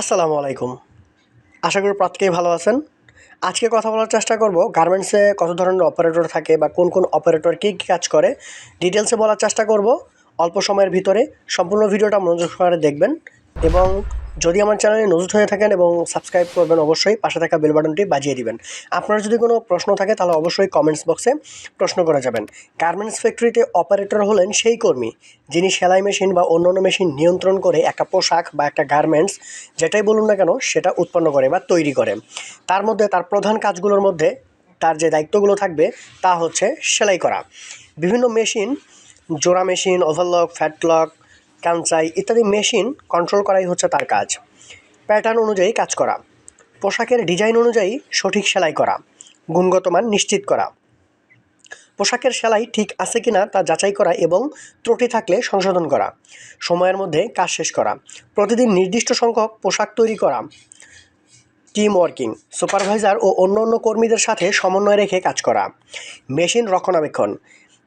আসসালামু আলাইকুম। আশা করি প্রত্যেকেই ভালো আছেন। আজকে কথা বলার চেষ্টা করব গার্মেন্টসে কত ধরনের অপারেটর থাকে বা কোন কোন অপারেটর কী কী কাজ করে। ডিটেলসে বলার চেষ্টা করব। অল্প সময়ের ভিতরে সম্পূর্ণ ভিডিওটা মনোযোগ সহকারে দেখবেন এবং যদি আমার চ্যানেলে নজর হয়ে থাকেন এবং সাবস্ক্রাইব করবেন অবশ্যই, পাশে থাকা বেল বাটনটি বাজিয়ে দিবেন। আপনার যদি কোনো প্রশ্ন থাকে, তাহলে অবশ্যই কমেন্টস বক্সে প্রশ্ন করে যাবেন। গার্মেন্টস ফ্যাক্টরিতে অপারেটর হলেন সেই কর্মী, যিনি সেলাই মেশিন বা অন্যান্য মেশিন নিয়ন্ত্রণ করে একটা পোশাক বা একটা গার্মেন্টস যেটাই বলুন না কেন, সেটা উৎপন্ন করে বা তৈরি করে। তার মধ্যে, তার প্রধান কাজগুলোর মধ্যে তার যে দায়িত্বগুলো থাকবে, তা হচ্ছে সেলাই করা। বিভিন্ন মেশিন জোড়া মেশিন ওভারলক ফ্যাটলক কাঞ্চাই ইত্যাদি মেশিন কন্ট্রোল করাই হচ্ছে তার কাজ। প্যাটার্ন অনুযায়ী কাজ করা। পোশাকের ডিজাইন অনুযায়ী সঠিক সেলাই করা। গুণগত মান নিশ্চিত করা। পোশাকের সেলাই ঠিক আছে কিনা তা যাচাই করা এবং ত্রুটি থাকলে সংশোধন করা। সময়ের মধ্যে কাজ শেষ করা। প্রতিদিন নির্দিষ্ট সংখ্যক পোশাক তৈরি করা। টিম ওয়ার্কিং সুপারভাইজার ও অন্য অন্য কর্মীদের সাথে সমন্বয় রেখে কাজ করা। মেশিন রক্ষণাবেক্ষণ।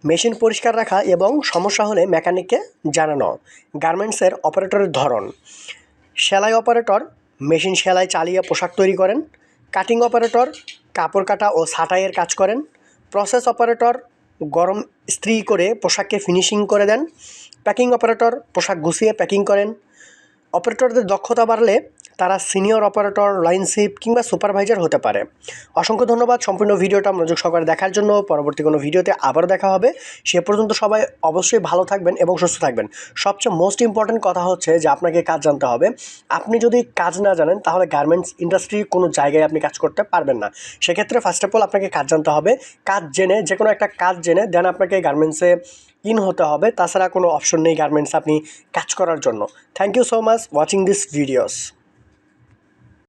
মেশিন পরিষ্কার রাখা এবং সমস্যা হলে মেকানিককে জানানো, গার্মেন্টসের অপারেটরের ধরন। সেলাই অপারেটর, মেশিন সেলাই চালিয়ে পোশাক তৈরি করেন। কাটিং অপারেটর, কাপড় কাটা ও ছাঁটাইয়ের কাজ করেন। প্রসেস অপারেটর, গরম ইস্ত্রি করে পোশাককে ফিনিশিং করে দেন। প্যাকিং অপারেটর, পোশাক গুছিয়ে প্যাকিং করেন। অপারেটরদের দক্ষতা বাড়লে তারা সিনিয়র অপারেটর লাইনশিপ কিংবা সুপারভাইজার হতে পারে। অসংখ্য ধন্যবাদ সম্পূর্ণ ভিডিওটা মনোযোগ সহকারে দেখার জন্য। পরবর্তী কোনো ভিডিওতে আবার দেখা হবে। সে পর্যন্ত সবাই অবশ্যই ভালো থাকবেন এবং সুস্থ থাকবেন। সবচেয়ে মোস্ট ইম্পর্ট্যান্ট কথা হচ্ছে যে আপনাকে কাজ জানতে হবে। আপনি যদি কাজ না জানেন, তাহলে গার্মেন্টস ইন্ডাস্ট্রির কোনো জায়গায় আপনি কাজ করতে পারবেন না। সেক্ষেত্রে ফার্স্ট অফ অল আপনাকে কাজ জানতে হবে। কাজ জেনে যে কোনো একটা কাজ জেনে দেন আপনাকে গার্মেন্টসে ইন হতে হবে। তাছাড়া কোনো অপশন নেই গার্মেন্টস আপনি কাজ করার জন্য। Thank you so much watching this videos